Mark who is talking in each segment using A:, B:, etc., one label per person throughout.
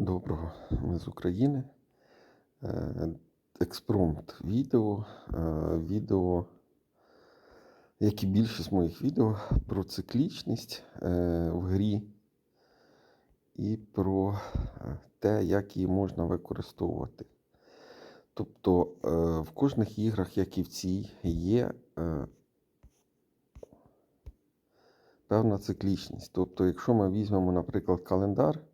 A: Доброго, ми з України. Е, Експромт відео. Е, Відео, як і більшість моїх відео, про циклічність е, в грі і про те, як її можна використовувати. Тобто в кожних іграх, як і в цій, є певна циклічність. Тобто, якщо ми візьмемо, наприклад, календар.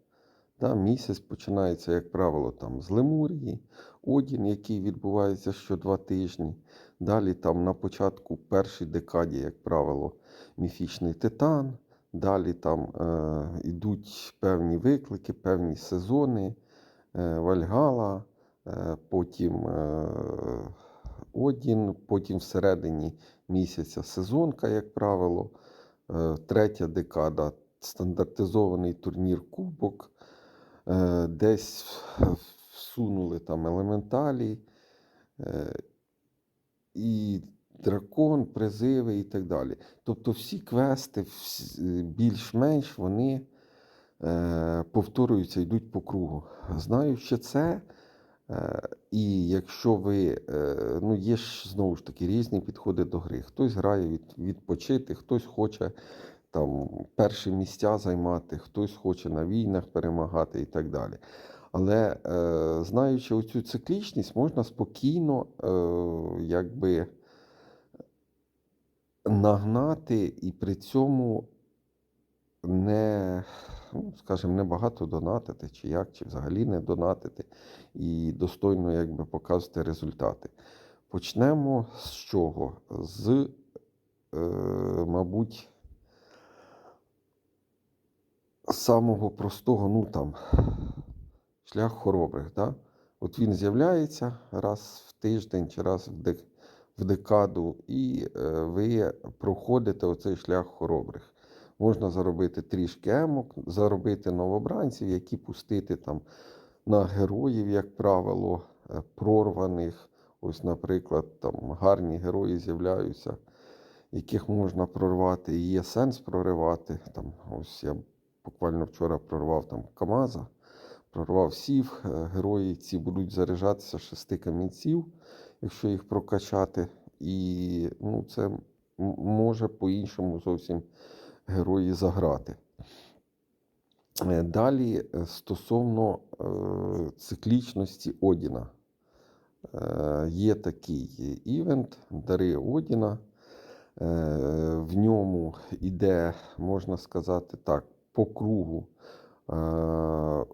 A: Да, місяць починається, як правило, там з Лемурії, Одін, який відбувається що два тижні. Далі там на початку першій декаді, як правило, міфічний титан. Далі там е, йдуть певні виклики, певні сезони, е, Вальгала, е, потім е, Одін, потім всередині місяця сезонка, як правило. Е, третя декада стандартизований турнір Кубок. Е, десь всунули там елементалі, е, і дракон, призиви і так далі. Тобто всі квести більш-менш вони е, повторюються, йдуть по кругу. Знаючи це, е, і якщо ви, е, ну є ж знову ж таки різні підходи до гри. Хтось грає від, відпочити, хтось хоче там перші місця займати, хтось хоче на війнах перемагати і так далі. Але е, знаючи оцю циклічність, можна спокійно е, якби нагнати і при цьому не, ну, скажімо, не багато донатити, чи як, чи взагалі не донатити, і достойно якби показувати результати. Почнемо з чого? З, е, мабуть, самого простого, ну там, шлях хоробрих. Да? От він з'являється раз в тиждень чи раз в, дек, в декаду, і е, ви проходите оцей шлях хоробрих. Можна заробити трішки емок, заробити новобранців, які пустити там на героїв, як правило, е, прорваних. Ось, наприклад, там гарні герої з'являються, яких можна прорвати, і є сенс проривати. Там, ось я буквально вчора прорвав там Камаза, прорвав сів. Е, Герої ці будуть заряджатися шести камінців, якщо їх прокачати. І ну, це може по-іншому зовсім герої заграти. Е, Далі е, стосовно е, циклічності Одіна. Е, Є такий івент Дари Одіна. В ньому іде, можна сказати так, по кругу е,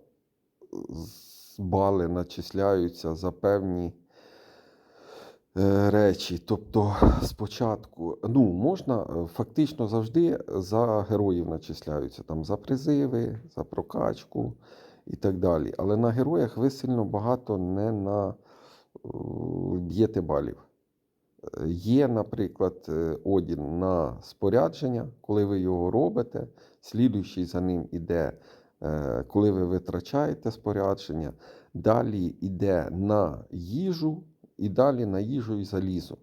A: бали начисляються за певні е, речі. Тобто, спочатку, ну, можна е, фактично завжди за героїв начисляються, там за призиви, за прокачку і так далі. Але на героях ви сильно багато не на е, балів. Є, наприклад, е, Одін на спорядження, коли ви його робите, слідуючий за ним іде, е, коли ви витрачаєте спорядження, далі йде на їжу, і далі на їжу і залізо.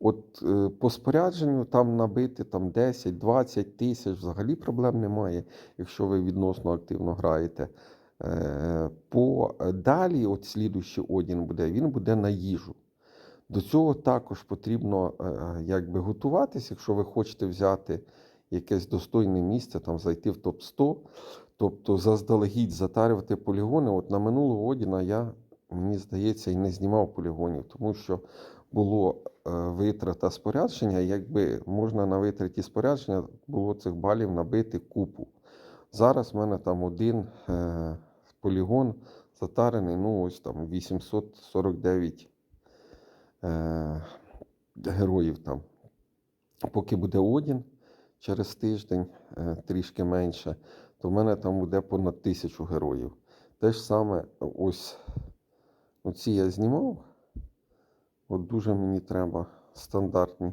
A: От е, по спорядженню там набити там 10-20 тисяч взагалі проблем немає, якщо ви відносно активно граєте. По далі, от слідуючий Одін буде, він буде на їжу. До цього також потрібно е, якби готуватись, якщо ви хочете взяти якесь достойне місце, там зайти в топ-100, тобто заздалегідь затарювати полігони. От на минулого Одіна я, мені здається, і не знімав полігонів, тому що було е, витрата спорядження. Якби можна на витраті спорядження було цих балів набити купу. Зараз в мене там один е, полігон затарений, ну ось там 849 е, героїв там. Поки буде Одін через тиждень, е, трішки менше, то в мене там буде понад тисячу героїв. Те ж саме, ось оці я знімав. От дуже мені треба стандартні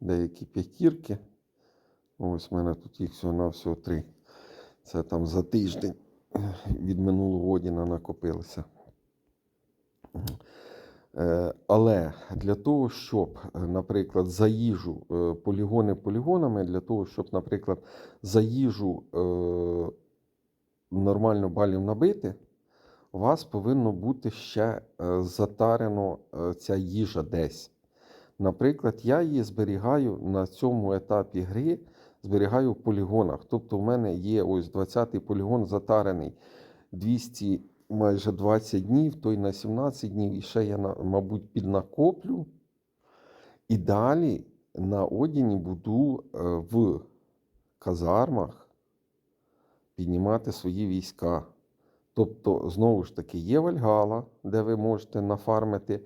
A: деякі п'ятірки. Ось в мене тут їх всього-навсього три. Це там за тиждень від минулого Одіна накопилося. Е, Але для того, щоб, е, наприклад, за їжу е, полігони полігонами, для того, щоб, наприклад, за їжу нормально балів набити, у вас повинно бути ще затарено ця їжа десь. Наприклад, я її зберігаю на цьому етапі гри, зберігаю в полігонах. Тобто, в мене є ось 20-й полігон затарений 200 майже 20 днів, той на 17 днів, і ще я, мабуть, піднакоплю. І далі на Одіні буду е, в казармах піднімати свої війська. Тобто, знову ж таки, є Вальгала, де ви можете нафармити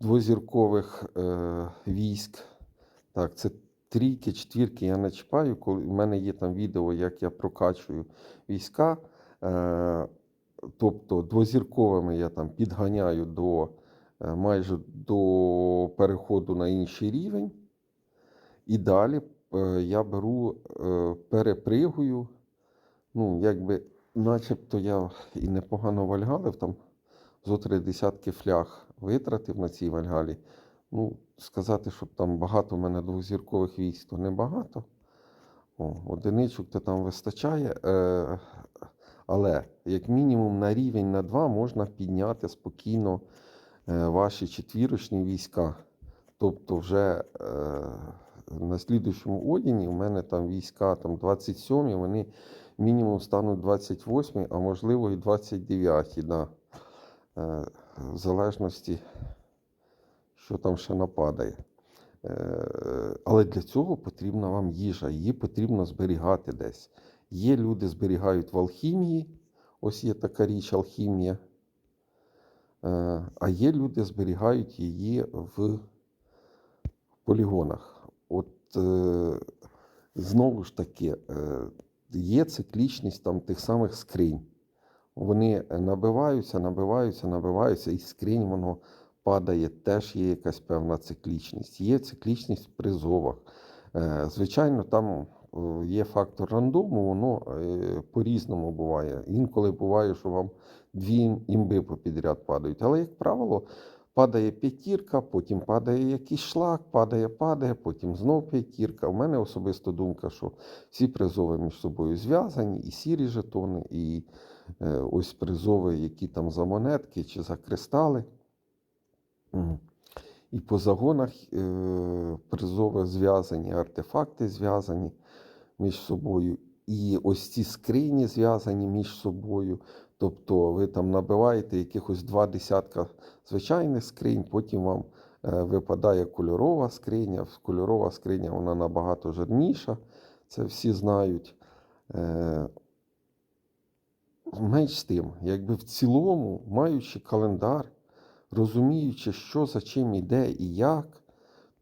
A: двозіркових е, військ. Так, це трійки, четвірки я не чіпаю. Коли в мене є там відео, як я прокачую війська. Е, тобто двозірковими я там підганяю до е, майже до переходу на інший рівень. І далі е, я беру, е, перепригую. Ну, якби, начебто я і непогано вальгалив, там зо три десятки фляг витратив на цій вальгалі. Ну, сказати, щоб там багато в мене двозіркових військ, то небагато. О, одиничок то там вистачає. Але, як мінімум, на рівень на 2 можна підняти спокійно е, ваші четвірочні війська. Тобто, вже е, на слідуючому одіні у мене там війська там 27, вони мінімум стануть 28, а можливо і 29. Да. Е, в залежності, що там ще нападає. Е, Але для цього потрібна вам їжа, її потрібно зберігати десь. Є люди зберігають в алхімії, ось є така річ алхімія. Е, А є люди зберігають її в полігонах. От е, знову ж таки, е, є циклічність там тих самих скринь. Вони набиваються, набиваються, набиваються, і скринь воно падає, теж є якась певна циклічність. Є циклічність в призовах. Звичайно, там є фактор рандому, воно е, по-різному буває. Інколи буває, що вам дві імби попідряд падають. Але, як правило, падає п'ятірка, потім падає якийсь шлак, падає, падає, потім знов п'ятірка. У мене особиста думка, що всі призови між собою зв'язані, і сірі жетони, і е, ось призови, які там за монетки чи за кристали. І по загонах е, призови зв'язані, артефакти зв'язані між собою. І ось ці скрині зв'язані між собою. Тобто ви там набиваєте якихось два десятка звичайних скринь, потім вам е, випадає кольорова скриня. Кольорова скриня вона набагато жирніша, це всі знають. Е, Менш з тим, якби в цілому, маючи календар, розуміючи, що за чим іде і як,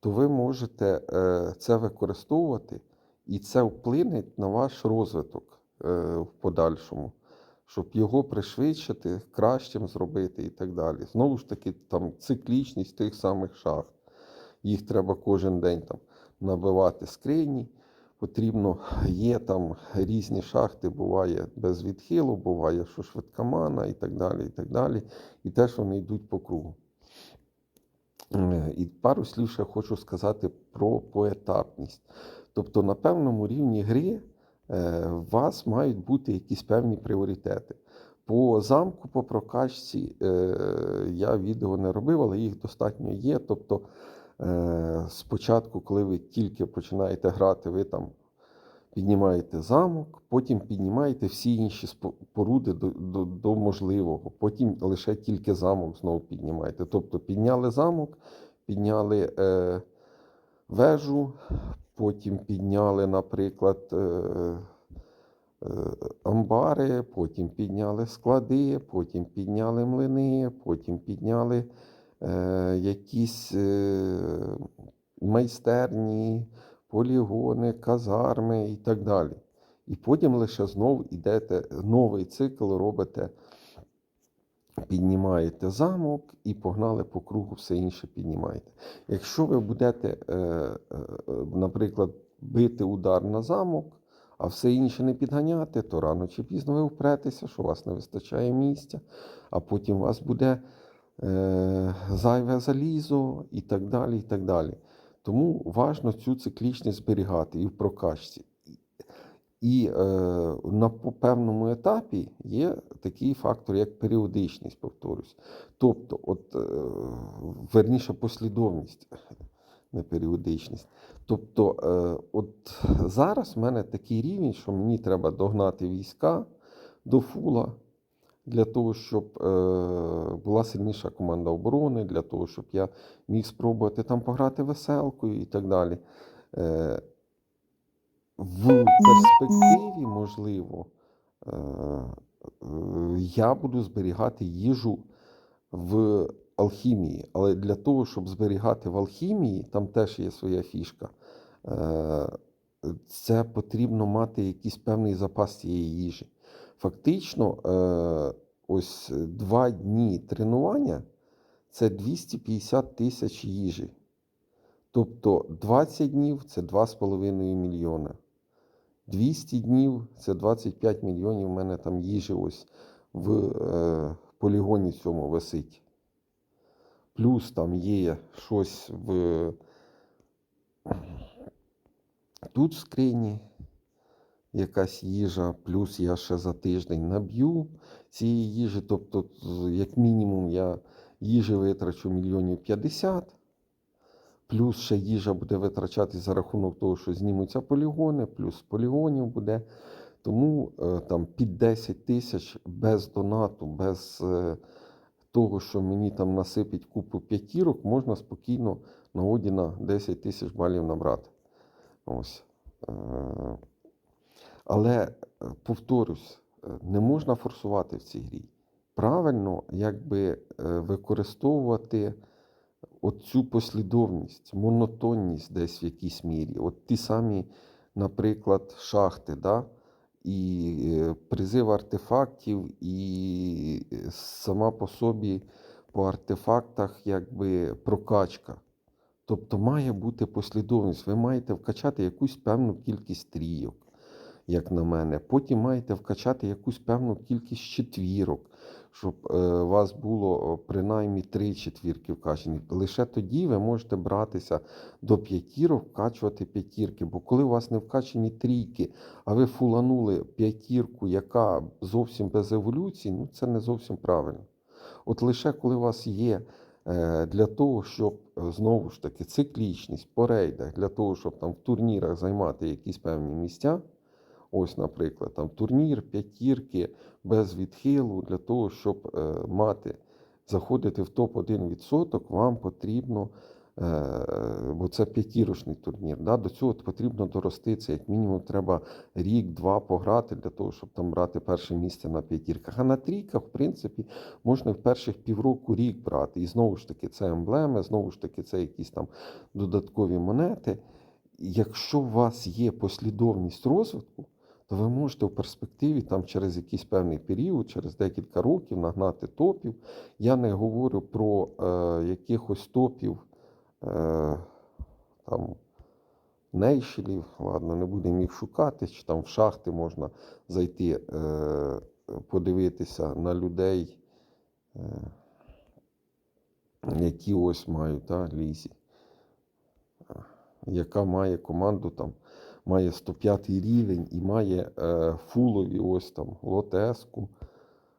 A: то ви можете е, це використовувати, і це вплине на ваш розвиток е, в подальшому, щоб його пришвидшити, кращим зробити і так далі. Знову ж таки, там циклічність тих самих шахт. Їх треба кожен день там набивати скрині. Потрібно, є там різні шахти, буває без відхилу, буває, що швидка мана і так далі. І так далі. І теж вони йдуть по кругу. Е, І пару слів ще хочу сказати про поетапність. Тобто, на певному рівні гри е, у вас мають бути якісь певні пріоритети. По замку, по прокачці е, я відео не робив, але їх достатньо є. Тобто, е, спочатку, коли ви тільки починаєте грати, ви там піднімаєте замок, потім піднімаєте всі інші споруди до, до, до можливого, потім лише тільки замок знову піднімаєте. Тобто підняли замок, підняли е, вежу, потім підняли, наприклад, е, е, амбари, потім підняли склади, потім підняли млини, потім підняли е, якісь майстерні, полігони, казарми і так далі. І потім лише знову йдете, новий цикл робите, піднімаєте замок і погнали по кругу, все інше піднімаєте. Якщо ви будете, е, е, наприклад, бити удар на замок, а все інше не підганяти, то рано чи пізно ви впретеся, що у вас не вистачає місця, а потім у вас буде е, зайве залізо і так далі. і так далі. Тому важно цю циклічність зберігати і в прокачці. І е, на певному етапі є такий фактор, як періодичність, повторюсь. Тобто, от, е, верніше, послідовність, не періодичність. Тобто, е, от зараз в мене такий рівень, що мені треба догнати війська до фула для того, щоб е, була сильніша команда оборони, для того, щоб я міг спробувати там пограти веселкою і так далі. Е, в перспективі, можливо, е, е, я буду зберігати їжу в алхімії. Але для того, щоб зберігати в алхімії, там теж є своя фішка. Е, Це потрібно мати якийсь певний запас цієї їжі. Фактично, ось два дні тренування це 250 тисяч їжі. Тобто 20 днів це 2,5 мільйона. 200 днів це 25 мільйонів. У мене там їжі ось в е, полігоні цьому висить. Плюс там є щось в тут в скрині якась їжа, плюс я ще за тиждень наб'ю цієї їжі. Тобто, як мінімум, я їжі витрачу мільйонів 50. Плюс ще їжа буде витрачатись за рахунок того, що знімуться полігони, плюс полігонів буде. Тому е, там під 10 тисяч без донату, без е, того, що мені там насипить купу п'ятірок, можна спокійно на Одіна 10 тисяч балів набрати. Ось. Е, Але повторюсь, не можна форсувати в цій грі. Правильно, якби використовувати оцю послідовність, монотонність десь в якійсь мірі. От ті самі, наприклад, шахти, да? і е, призив артефактів, і е, сама по собі по артефактах якби прокачка. Тобто має бути послідовність. Ви маєте вкачати якусь певну кількість трійок, як на мене. Потім маєте вкачати якусь певну кількість четвірок, щоб е, у вас було е, принаймні три четвірки вкачені. Лише тоді ви можете братися до п'ятірок, вкачувати п'ятірки. Бо коли у вас не вкачені трійки, а ви фуланули п'ятірку, яка зовсім без еволюції, ну це не зовсім правильно. От лише коли у вас є е, для того, щоб е, знову ж таки циклічність по рейдах, для того, щоб там в турнірах займати якісь певні місця. Ось, наприклад, там турнір, п'ятірки без відхилу, для того, щоб е, мати, заходити в топ-1%, вам потрібно, е, бо це п'ятірочний турнір. Да? До цього потрібно дорости. Як мінімум треба рік-два пограти для того, щоб там брати перше місце на п'ятірках. А на трійках, в принципі, можна в перших півроку рік брати. І знову ж таки, це емблеми, знову ж таки, це якісь там додаткові монети. Якщо у вас є послідовність розвитку, то ви можете в перспективі там через якийсь певний період, через декілька років нагнати топів. Я не говорю про е, якихось топів е, там нейшелів, ладно, не будемо їх шукати, чи там в шахти можна зайти, е, подивитися на людей, е, які ось мають да, лізі, яка має команду там має 105 рівень і має е, фулові ось там лотеску.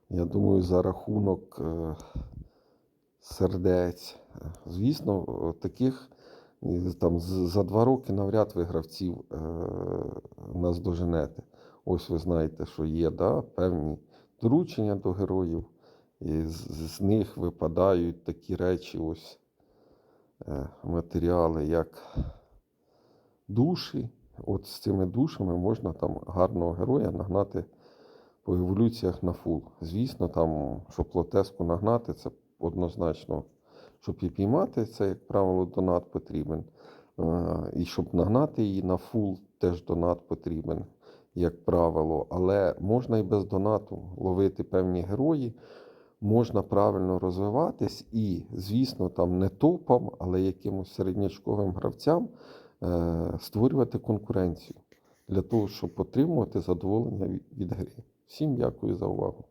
A: Я думаю, за рахунок е, сердець. Звісно, е, таких е, там за два роки навряд ви гравців е, наздоженете. Ось ви знаєте, що є да, певні доручення до героїв, і з, з них випадають такі речі, ось е, матеріали, як душі. От з цими душами можна там гарного героя нагнати по еволюціях на фул. Звісно, там, щоб лотеску нагнати, це однозначно, щоб її піймати, це, як правило, донат потрібен. І щоб нагнати її на фул, теж донат потрібен, як правило. Але можна і без донату ловити певні герої, можна правильно розвиватись і, звісно, там не топам, але якимось середнячковим гравцям створювати конкуренцію для того, щоб отримувати задоволення від від гри. Всім дякую за увагу.